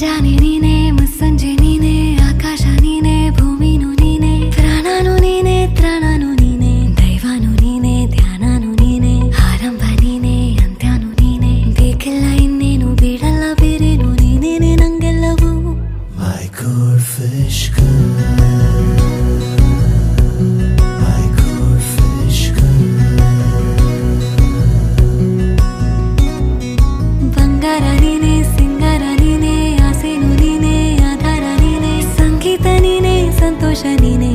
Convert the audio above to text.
ಮುಂಜಾನೆ ನೀನೆ, ಮುಸ್ಸಂಜೆ ನೀನೆ, ಆಕಾಶ ನೀನೆ, ಭೂಮಿನು ನೀನೆ, ಪ್ರಾಣನು ನೀನೆ, ತ್ರಾಣನು ನೀನೆ, ದೈವನು ನೀನೆ, ಧ್ಯಾನನು ನೀನೆ, ಆರಂಭ ನೀನೆ, ಅಂತ್ಯನು ನೀನೆ, ಬೇಕಿಲ್ಲ ಇನ್ನೇನು, ಬೇಡಲ್ಲ ಬೇರೇನು, ನೀನೇನೆ ನಂಗೆಲ್ಲವೂ. ಮೈ ಕೋಡ್ ಫಿಶ್ 在你离